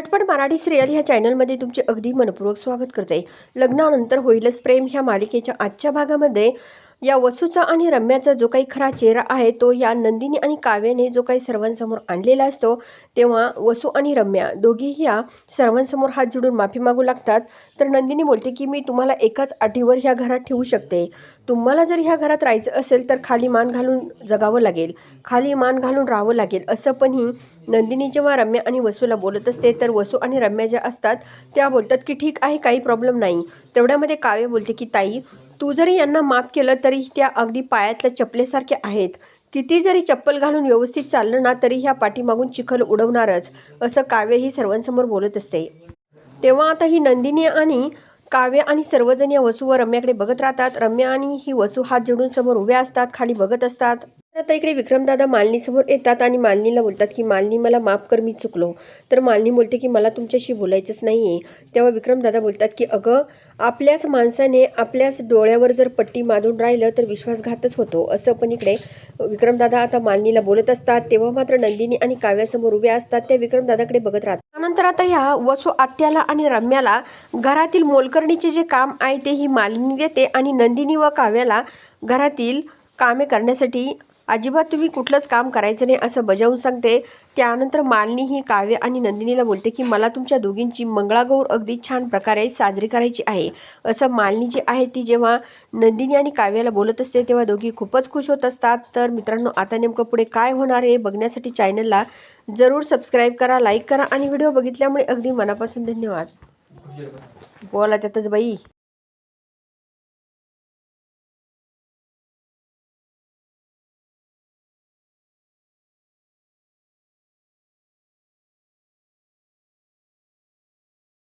झटपट मराठी सिरियल ह्या चॅनलमध्ये तुमचे अगदी मनपूर्वक स्वागत करते. लग्नानंतर होईलच प्रेम ह्या मालिकेच्या आजच्या भागामध्ये. या वसूचा आणि रम्याचा जो काही खरा चेहरा आहे तो या नंदिनी आणि काव्याने जो काही सर्वांसमोर आणलेला असतो तेव्हा वसू आणि रम्या दोघीही या सर्वांसमोर हात जोडून माफी मागू लागतात. तर नंदिनी बोलते की मी तुम्हाला एकाच अटीवर ह्या घरात ठेवू शकते. तुम्हाला जर ह्या घरात राहायचं असेल तर खाली मान घालून जगावं लागेल. खाली मान घालून राहावं लागेल. असं पण ही नंदिनी जेव्हा रम्या आणि वसूला बोलत असते तर वसू आणि रम्या ज्या असतात त्या बोलतात की ठीक आहे काही प्रॉब्लेम नाही. तेवढ्यामध्ये काव्य बोलते की ताई तू जरी यांना माफ केलं तरी त्या अगदी पायातल्या चपलेसारख्या आहेत. किती जरी चप्पल घालून व्यवस्थित चाललं ना तरी ह्या पाठीमागून चिखल उडवणारच असं काव्य ही सर्वांसमोर बोलत असते. तेव्हा आता ही नंदिनी आणि काव्य आणि सर्वजण या वसूवर रम्याकडे बघत राहतात. रम्या आणि ही वसू हात जोडून समोर उभ्या असतात खाली बघत असतात. आता इकडे विक्रमदादा मालनीसमोर येतात आणि मालनीला बोलतात की मालनी मला माफ कर मी चुकलो. तर मालनी बोलते की मला तुमच्याशी बोलायचंच नाही आहे तेव्हा विक्रमदादा बोलतात की अगं आपल्याच माणसाने आपल्याच डोळ्यावर जर पट्टी बांधून राहिलं तर विश्वासघातच होतो. असं पण इकडे विक्रमदादा आता मालनीला बोलत असतात. तेव्हा मात्र नंदिनी आणि काव्यासमोर उभ्या असतात. त्या विक्रमदादाकडे बघत राहतात. त्यानंतर आता ह्या वसू आत्याला आणि रम्याला घरातील मोलकरणीचे जे काम आहे ते ही मालिनी देते आणि नंदिनी व काव्याला घरातील कामे करण्यासाठी अजिबात तुम्ही कुठलंच काम करायचं नाही असं बजावून सांगते. त्यानंतर मालिनी ही काव्य आणि नंदिनीला बोलते की मला तुमच्या दोघींची मंगळागौर अगदी छान प्रकारे साजरी करायची आहे. असं मालिनी जी आहे ती जेव्हा नंदिनी आणि काव्याला बोलत असते तेव्हा दोघी खूपच खुश होत असतात. तर मित्रांनो आता नेमकं पुढे काय होणार आहे बघण्यासाठी चॅनलला जरूर सबस्क्राईब करा लाईक करा आणि व्हिडिओ बघितल्यामुळे अगदी मनापासून धन्यवाद. बोला त्यातच बाई.